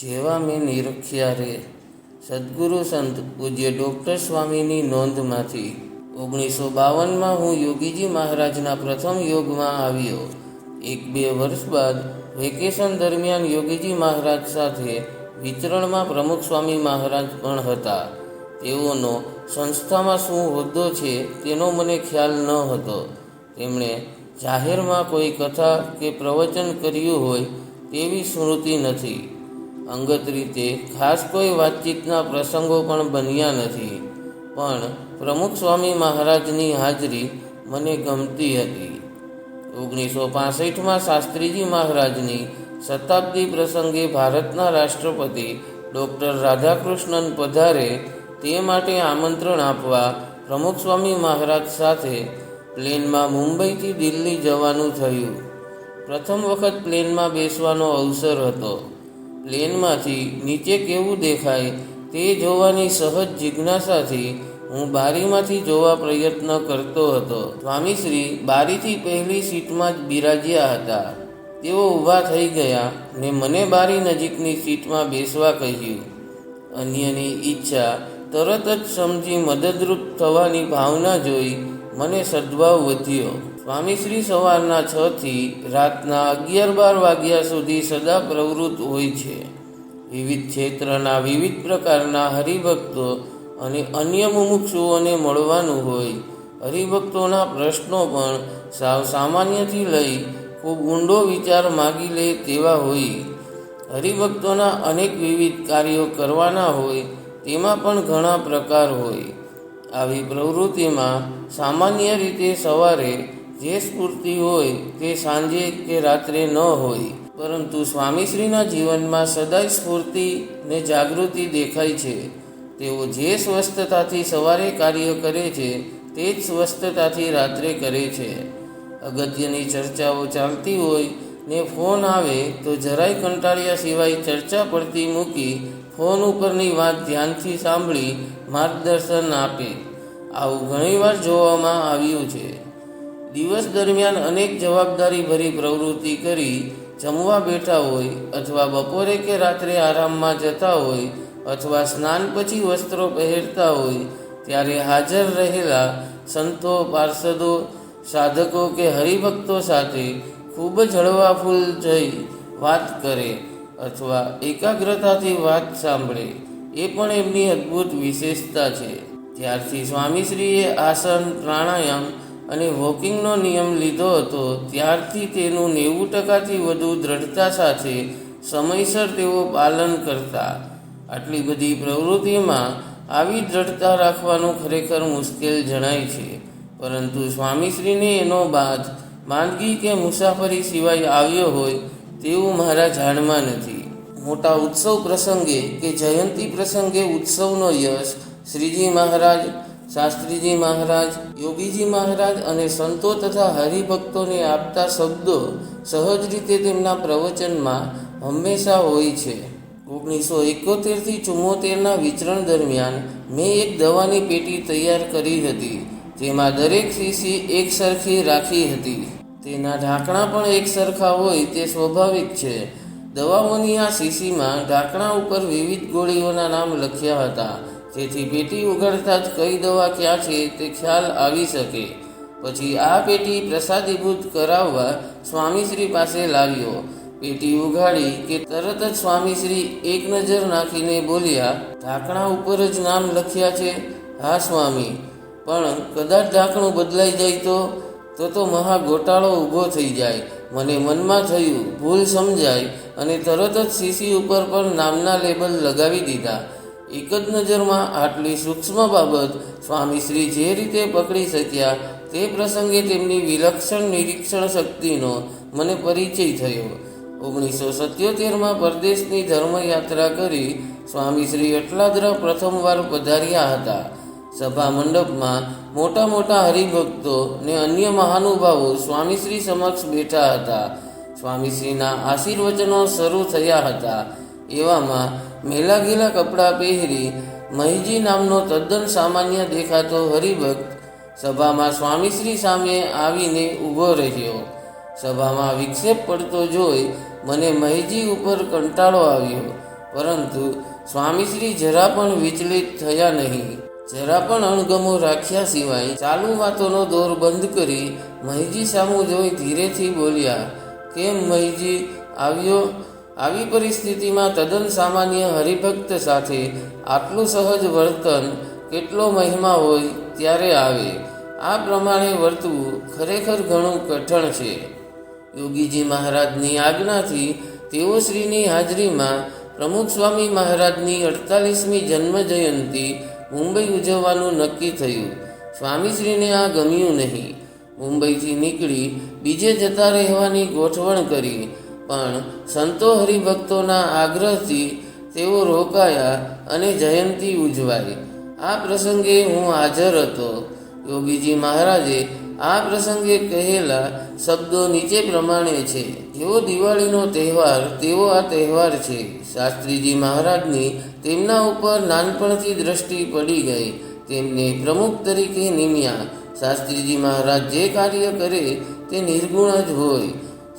જેવા મેં નિરખ્યા રે. સદગુરુ સંત પૂજ્ય ડૉક્ટર સ્વામીની નોંધમાંથી ઓગણીસો બાવનમાં હું યોગીજી મહારાજના પ્રથમ યોગમાં આવ્યો. એક બે વર્ષ બાદ વેકેશન દરમિયાન યોગીજી મહારાજ સાથે વિતરણમાં પ્રમુખ સ્વામી મહારાજ પણ હતા. તેઓનો સંસ્થામાં શું હોદ્દો છે તેનો મને ખ્યાલ ન હતો. તેમણે જાહેરમાં કોઈ કથા કે પ્રવચન કર્યું હોય તેવી સ્મૃતિ નથી. અંગત રીતે ખાસ કોઈ વાતચીતના પ્રસંગો પણ બન્યા નથી. પણ પ્રમુખ સ્વામી મહારાજની હાજરી મને ગમતી હતી. ઓગણીસો પાસઠમાં શાસ્ત્રીજી મહારાજની શતાબ્દી પ્રસંગે ભારતના રાષ્ટ્રપતિ ડૉક્ટર રાધાકૃષ્ણન પધારે તે માટે આમંત્રણ આપવા પ્રમુખ સ્વામી મહારાજ સાથે પ્લેનમાં મુંબઈથી દિલ્હી જવાનું થયું. પ્રથમ વખત પ્લેનમાં બેસવાનો અવસર હતો. પ્લેનમાંથી નીચે કેવું દેખાય તે જોવાની સહજ જિજ્ઞાસાથી હું બારીમાંથી જોવા પ્રયત્ન કરતો હતો. સ્વામીશ્રી બારીથી પહેલી સીટમાં જ બિરાજ્યા હતા. તેઓ ઊભા થઈ ગયા ને મને બારી નજીકની સીટમાં બેસવા કહ્યું. અન્યની ઈચ્છા તરત જ સમજી મદદરૂપ થવાની ભાવના જોઈ મને સદ્ભાવ વધ્યો. સ્વામીશ્રી સવારના છ થી રાતના અગિયાર બાર વાગ્યા સુધી સદા પ્રવૃત્ત હોય છે. વિવિધ ક્ષેત્રના વિવિધ પ્રકારના હરિભક્તો અને અન્ય મુમુક્ષુઓને મળવાનું હોય. હરિભક્તોના પ્રશ્નો પણ સાવ સામાન્યથી લઈ ખૂબ ઊંડો વિચાર માગી લે તેવા હોય. હરિભક્તોના અનેક વિવિધ કાર્યો કરવાના હોય તેમાં પણ ઘણા પ્રકાર હોય. આવી પ્રવૃત્તિમાં સામાન્ય રીતે સવારે જે સ્ફૂર્તિ હોય તે સાંજે કે રાત્રે ન હોય, પરંતુ સ્વામીશ્રીના જીવનમાં સદાય સ્ફૂર્તિ ને જાગૃતિ દેખાય છે. તેઓ જે સ્વસ્થતાથી સવારે કાર્ય કરે છે, તે જ સ્વસ્થતાથી રાત્રે કરે છે. અગત્યની ચર્ચાઓ ચાલતી હોય ને ફોન આવે તો જરાય કંટાળ્યા સિવાય ચર્ચા પડતી મૂકી ફોન ઉપરની વાત ધ્યાનથી સાંભળી માર્ગદર્શન આપે. આવું ઘણીવાર જોવામાં આવ્યું છે. દિવસ દરમિયાન અનેક જવાબદારીભરી પ્રવૃત્તિ કરી જમવા બેઠા હોય અથવા બપોરે કે રાત્રે આરામમાં જતા હોય અથવા સ્નાન પછી વસ્ત્રો પહેરતા હોય, ત્યારે હાજર રહેલા સંતો, પાર્ષદો, સાધકો કે હરિભક્તો સાથે ખૂબ જ હળવાફૂલ જઈ વાત કરે અથવા એકાગ્રતાથી વાત સાંભળે, એ પણ એમની અદ્ભુત વિશેષતા છે. ત્યારથી સ્વામીશ્રીએ આસન પ્રાણાયામ અને વોકિંગનો નિયમ લીધો હતો, ત્યારથી તેનું નેવું ટકાથી વધુ દ્રઢતા સાથે સમયસર તેઓ પાલન કરતા. આટલી બધી પ્રવૃત્તિમાં આવી દ્રઢતા રાખવાનું ખરેખર મુશ્કેલ જણાય છે. પરંતુ સ્વામીશ્રીને એનો બાદ માંદગી કે મુસાફરી સિવાય આવ્યો હોય તેવું મારા જાણમાં નથી. મોટા ઉત્સવ પ્રસંગે કે જયંતી પ્રસંગે ઉત્સવનો યશ શ્રીજી મહારાજ શાસ્ત્રીજી મહારાજ, યોગીજી મહારાજ અને સંતો તથા હરિભક્તોને આપતા શબ્દો સહજ રીતે તેમના પ્રવચનમાં હંમેશા હોય છે. ઓગણીસો એકોતેરથી ચુમ્મોતેરના વિચરણ દરમિયાન મેં એક દવાની પેટી તૈયાર કરી હતી. જેમાં દરેક શીશી એક સરખી રાખી હતી. તેના ઢાંકણા પણ એક સરખા હોય તે સ્વાભાવિક છે. દવાઓની આ શીશીમાં ઢાંકણા ઉપર વિવિધ ગોળીઓના નામ લખ્યા હતા. જેથી પેટી ઉઘાડતા જ કઈ દવા ક્યાં છે તે ખ્યાલ આવી શકે. પછી આ પેટી પ્રસાદીભૂત કરાવવા સ્વામીશ્રી પાસે લાવ્યો. પેટી ઉઘાડી કે તરત જ સ્વામીશ્રી એક નજર નાખીને બોલ્યા, ઢાંકણા ઉપર જ નામ લખ્યા છે? હા, સ્વામી. પણ કદાચ ઢાંકણું બદલાઈ જાય તો? તો તો મહા ગોટાળો ઊભો થઈ જાય. મને મનમાં થયું, ભૂલ સમજાય. અને તરત જ શીશી ઉપર પણ નામના લેબલ લગાવી દીધા. એક જ નજરમાં આટલી સૂક્ષ્મ બાબત સ્વામીશ્રી જે રીતે પકડી શક્યા તે પ્રસંગે તેમની વિલક્ષણ નિરીક્ષણ શક્તિનો મને પરિચય થયો. ઓગણીસો સત્યોતેરમાં પરદેશની ધર્મયાત્રા કરી સ્વામીશ્રી અટલાદરા પ્રથમવાર પધાર્યા હતા. સભા મંડપમાં મોટા મોટા હરિભક્તો ને અન્ય મહાનુભાવો સ્વામીશ્રી સમક્ષ બેઠા હતા. સ્વામીશ્રીના આશીર્વચનો શરૂ થયા હતા. એવામાં મેલા ગીલા કપડાં પહેરી મહીજી નામનો તદ્દન સામાન્ય દેખાતો હરિભક્ત સભામાં સ્વામીશ્રી સામે આવીને ઊભો રહ્યો. સભામાં વિક્ષેપ પડતો જોઈ મને મહીજી ઉપર કંટાળો આવ્યો, પરંતુ સ્વામીશ્રી જરા પણ વિચલિત થયા નહીં. જરા પણ અણગમો રાખ્યા સિવાય ચાલુ વાતોનો દોર બંધ કરી મહીજી સામું જોઈ ધીરેથી બોલ્યા કેમ મહીજી આવ્યો? આવી પરિસ્થિતિમાં તદ્દન સામાન્ય હરિભક્ત સાથે આટલું સહજ વર્તન કેટલો મહિમા હોય ત્યારે આવે. આ પ્રમાણે વર્તવું ખરેખર ઘણું કઠણ છે. યોગીજી મહારાજની આજ્ઞાથી તેઓ શ્રીની હાજરીમાં પ્રમુખ સ્વામી મહારાજની અડતાલીસમી જન્મ જયંતિ મુંબઈ ઉજવવાનું નક્કી થયું. સ્વામીશ્રીને આ ગમ્યું નહીં. મુંબઈથી નીકળી બીજે જતા રહેવાની ગોઠવણ કરી. પણ સંતો હરિભક્તોના આગ્રહથી તેઓ રોકાયા અને જયંતિ ઉજવાઈ. આ પ્રસંગે હું હાજર હતો. યોગીજી મહારાજે આ પ્રસંગે કહેલા શબ્દો નીચે પ્રમાણે છે. જેવો દિવાળીનો તહેવાર તેવો આ તહેવાર છે. શાસ્ત્રીજી મહારાજની તેમના ઉપર નાનપણથી દ્રષ્ટિ પડી ગઈ. તેમને પ્રમુખ તરીકે નિમ્યા. શાસ્ત્રીજી મહારાજ જે કાર્ય કરે તે નિર્ગુણ જ હોય,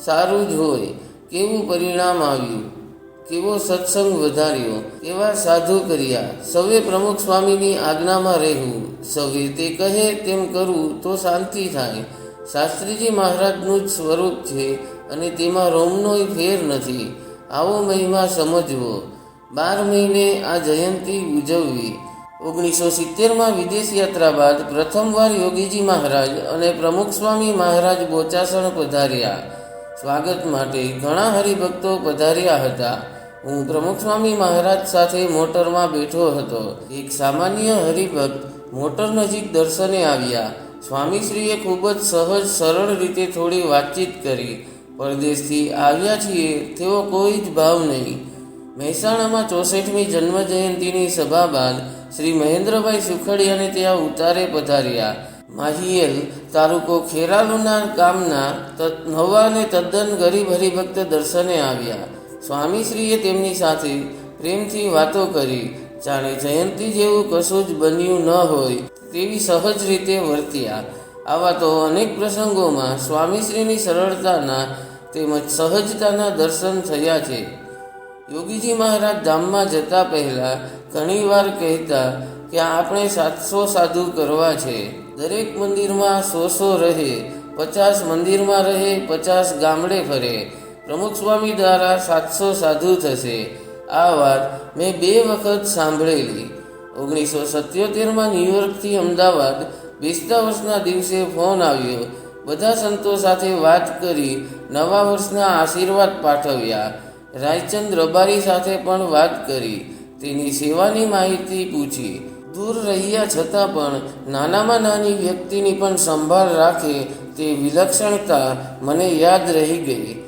સારું જ હોય. કેવું પરિણામ આવ્યું? કેવો સત્સંગ વધાર્યો? કેવા સાધુ કર્યા? સૌએ પ્રમુખ સ્વામીની આજ્ઞામાં રહેવું. સૌએ તે કહે તેમ કરવું તો શાંતિ થાય. શાસ્ત્રીજી મહારાજનું જ સ્વરૂપ છે અને તેમાં રોમનોય ફેર નથી. આવો મહિમા સમજવો. બાર મહિને આ જયંતિ ઉજવવી. ઓગણીસો સિત્તેરમાં વિદેશ યાત્રા બાદ પ્રથમવાર યોગીજી મહારાજ અને પ્રમુખ સ્વામી મહારાજ બોચાસણ પધાર્યા. સ્વાગત માટે ઘણા હરિભક્તો પધાર્યા હતા. હું પ્રમુખ સ્વામી મહારાજ સાથે મોટરમાં બેઠો હતો. એક સામાન્ય હરિભક્ત મોટર નજીક દર્શને આવ્યા. સ્વામીશ્રીએ ખૂબ જ સહજ સરળ રીતે થોડી વાતચીત કરી. પરદેશથી આવ્યા છીએ તેવો કોઈ જ ભાવ નહીં. મહેસાણામાં ચોસઠમી જન્મ જયંતિની સભા બાદ શ્રી મહેન્દ્રભાઈ સુખડિયાને ત્યાં ઉતારે પધાર્યા. માહિયેલ તાલુકો ખેરાલુના ગામના ત- નવા અને તદ્દન ગરીબ હરિભક્ત દર્શને આવ્યા. સ્વામીશ્રીએ તેમની સાથે પ્રેમથી વાતો કરી. જાણે જયંતિ જેવું કશું જ બન્યું ન હોય તેવી સહજ રીતે વર્ત્યા. આવા તો અનેક પ્રસંગોમાં સ્વામીશ્રીની સરળતાના તેમજ સહજતાના દર્શન થયા છે. યોગીજી મહારાજ ધામમાં જતા પહેલા ઘણીવાર કહેતા કે આપણે સાતસો સાધુ કરવા છે. દરેક મંદિરમાં સો સો રહે, પચાસ મંદિરમાં રહે, પચાસ ગામડે ફરે. પ્રમુખ સ્વામી દ્વારા સાતસો સાધુ થશે. આ વાત મેં બે વખત સાંભળેલી. ઓગણીસો સત્યોતેરમાં ન્યુયોર્કથી અમદાવાદ બેસતા વર્ષના દિવસે ફોન આવ્યો. બધા સંતો સાથે વાત કરી નવા વર્ષના આશીર્વાદ પાઠવ્યા. રાયચંદ રબારી સાથે પણ વાત કરી. તેની સેવાની માહિતી પૂછી. દૂર રહ્યા છતાં પણ નાનામાં નાની વ્યક્તિની પણ સંભાળ રાખે તે વિલક્ષણતા મને યાદ રહી ગઈ.